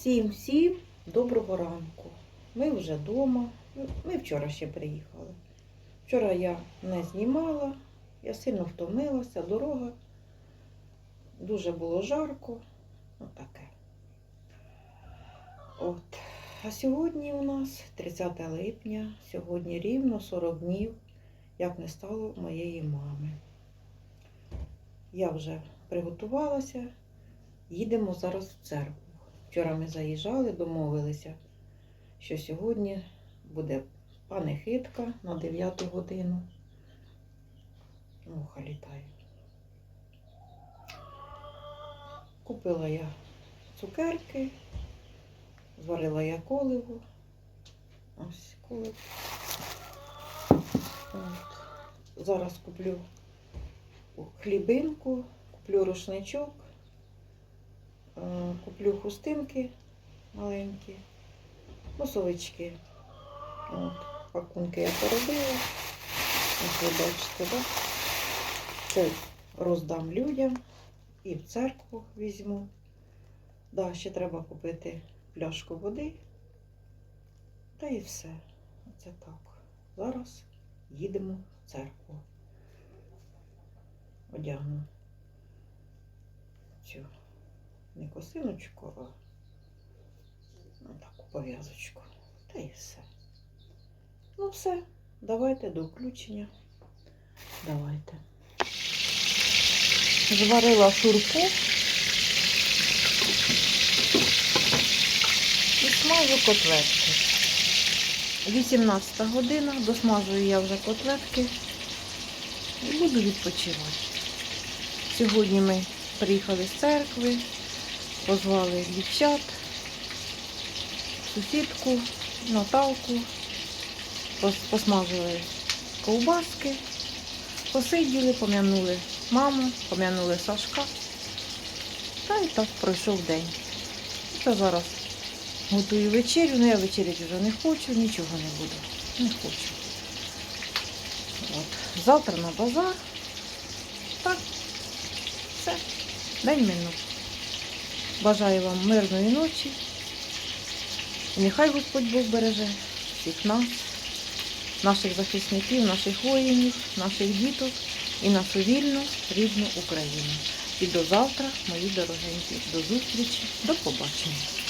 Всім-всім доброго ранку. Ми вже вдома. Ми вчора ще приїхали. Вчора я не знімала, я сильно втомилася, дорога. Дуже було жарко. Отаке. От. А сьогодні у нас 30 липня, сьогодні рівно 40 днів, як не стало моєї мами. Я вже приготувалася, їдемо зараз в церкву. Вчора ми заїжджали, домовилися, що сьогодні буде панихидка на 9 годину. Муха літає. Купила я цукерки, зварила я коливу. Ось коливу. От. Зараз куплю хлібинку, куплю рушничок. Е, Куплю хустинки маленькі, носовички. От, пакунки я поробила. Ось ви бачите, да? Це роздам людям і в церкву візьму. Да, ще треба купити пляшку води. Та і все. Оце так. Зараз їдемо в церкву. Одягну цю не косиночку, а таку пов'язочку. Та і все. Ну все, давайте до включення. Давайте. Зварила шурпу і смажу котлетки. 18 година, досмажую я вже котлетки і буду відпочивати. Сьогодні ми приїхали з церкви, позвали дівчат, сусідку, Наталку, пос- посмажили ковбаски, посиділи, пом'янули маму, пом'янули Сашка. Та і так пройшов день. Та зараз готую вечерю, але я вечеряти вже не хочу, нічого не буду. Не хочу. От. Завтра на базар. Так, все. День минув. Бажаю вам мирної ночі. І нехай Господь Бог береже всіх нас, наших захисників, наших воїнів, наших діток і нашу вільну, рідну Україну. І до завтра, мої дорогенькі, до зустрічі, до побачення.